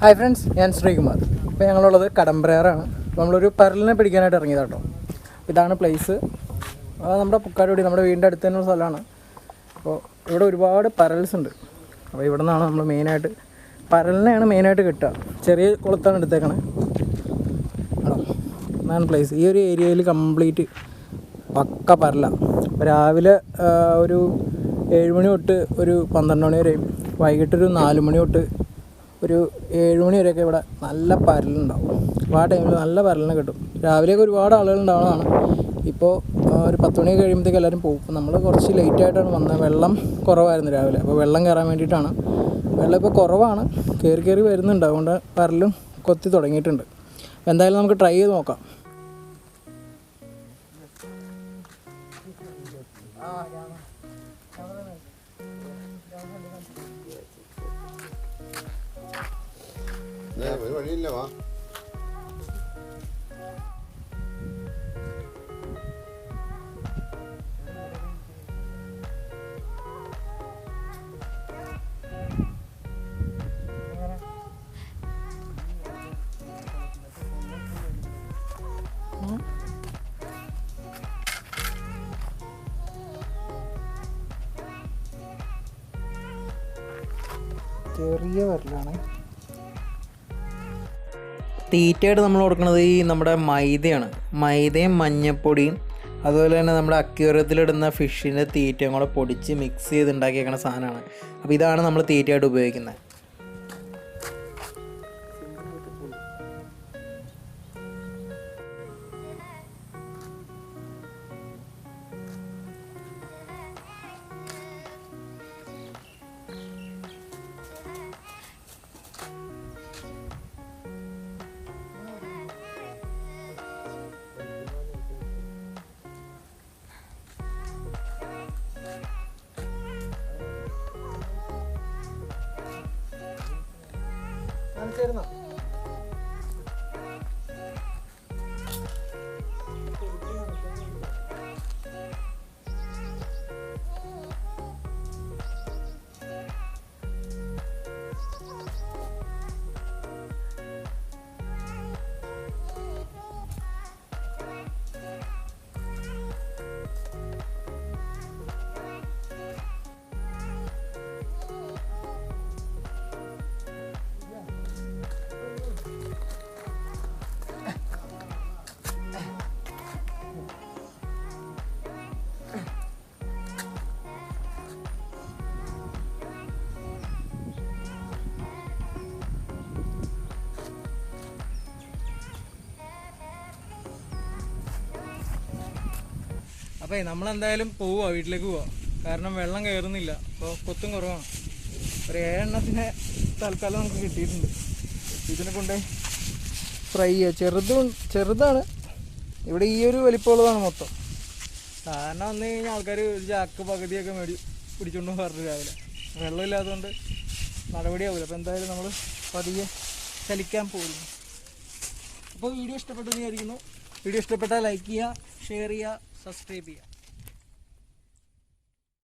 Hi friends ഞാൻ ശ്രീകുമാർ. അപ്പോൾ ഞങ്ങളുള്ളത് കടമ്പ്രയറാണ് നമ്മളൊരു പരലിനെ പിടിക്കാനായിട്ട് ഇറങ്ങിയതാട്ടോ. ഇതാണ് പ്ലേസ് അത് നമ്മുടെ പുക്കാടുപടി നമ്മുടെ വീടിന്റെ അടുത്ത് തന്നെയുള്ള സ്ഥലമാണ്. അപ്പോൾ ഇവിടെ ഒരുപാട് പരൽസ് ഉണ്ട്. അപ്പോൾ ഇവിടെ നിന്നാണ് നമ്മൾ മെയിനായിട്ട് പരലിനെയാണ് മെയിനായിട്ട് കിട്ടുക. ചെറിയ കുളത്താണ് എടുത്തേക്കണേ. ആണോ? ഇതാണ് പ്ലേസ് ഈ ഒരു ഏരിയയിൽ കംപ്ലീറ്റ് പക്ക പരല. രാവിലെ ഒരു ഏഴ് മണി തൊട്ട് ഒരു പന്ത്രണ്ട് മണി വരെയും വൈകിട്ടൊരു നാല് മണി തൊട്ട് ഒരു ഏഴ് മണി വരെയൊക്കെ ഇവിടെ നല്ല പരലുണ്ടാവും. അപ്പോൾ ആ ടൈമിൽ നല്ല പരലിനെ കിട്ടും. രാവിലെയൊക്കെ ഒരുപാട് ആളുകൾ ഉണ്ടാവുന്നതാണ് ഇപ്പോൾ ഒരു പത്ത് മണി കഴിയുമ്പോഴത്തേക്ക് എല്ലാവരും പോകും. നമ്മൾ കുറച്ച് ലേറ്റ് ആയിട്ടാണ് വന്നത്. വെള്ളം കുറവായിരുന്നു രാവിലെ. അപ്പോൾ വെള്ളം കയറാൻ വേണ്ടിയിട്ടാണ്. വെള്ളം ഇപ്പോൾ കുറവാണ്. കയറി കയറി വരുന്നുണ്ട്. അതുകൊണ്ട് പരലും കൊത്തി തുടങ്ങിയിട്ടുണ്ട്. എന്തായാലും നമുക്ക് ട്രൈ ചെയ്ത് നോക്കാം. ഒരു വഴിയില്ല വാ. ചെറിയ വരലാണ്. തീറ്റയായിട്ട് നമ്മൾ കൊടുക്കുന്നത് ഈ നമ്മുടെ മൈദയാണ്. മൈദയും മഞ്ഞപ്പൊടിയും അതുപോലെ തന്നെ നമ്മുടെ അക്യൂറത്തിലിടുന്ന ഫിഷിന്റെ തീറ്റയും കൂടെ പൊടിച്ച് മിക്സ് ചെയ്ത് ഉണ്ടാക്കിയേക്കുന്ന സാധനമാണ്. അപ്പോൾ ഇതാണ് നമ്മൾ തീറ്റയായിട്ട് ഉപയോഗിക്കുന്നത്. inteiro não. അപ്പോൾ നമ്മളെന്തായാലും പോവുക വീട്ടിലേക്ക് പോവുക കാരണം വെള്ളം കയറുന്നില്ല അപ്പോൾ കൊത്തും കുറവാണ്. ഒരു ഏഴെണ്ണത്തിനെ തൽക്കാലം നമുക്ക് കിട്ടിയിട്ടുണ്ട്. ഇതിനെ കൊണ്ട് ഫ്രൈ ചെയ്യുക ചെറുതും ചെറുതാണ്. ഇവിടെ ഈ ഒരു വലിപ്പമുള്ളതാണ് മൊത്തം. സാധാരണ വന്നു കഴിഞ്ഞാൽ ആൾക്കാർ ഒരു ചാക്ക് പകുതിയൊക്കെ മേടി പിടിച്ചുകൊണ്ട് പറഞ്ഞു രാവിലെ. വെള്ളമില്ലാത്തതുകൊണ്ട് നടപടിയാവില്ല അപ്പോൾ എന്തായാലും നമ്മൾ പതിയെ ചലിക്കാൻ പോകുന്നു. അപ്പോൾ വീഡിയോ ഇഷ്ടപ്പെട്ടു വിചാരിക്കുന്നു. വീഡിയോ ഇഷ്ടപ്പെട്ടാൽ ലൈക്ക് ചെയ്യുക ഷെയർ ചെയ്യുക. സബ്സ്ക്രൈബ് ചെയ്യുക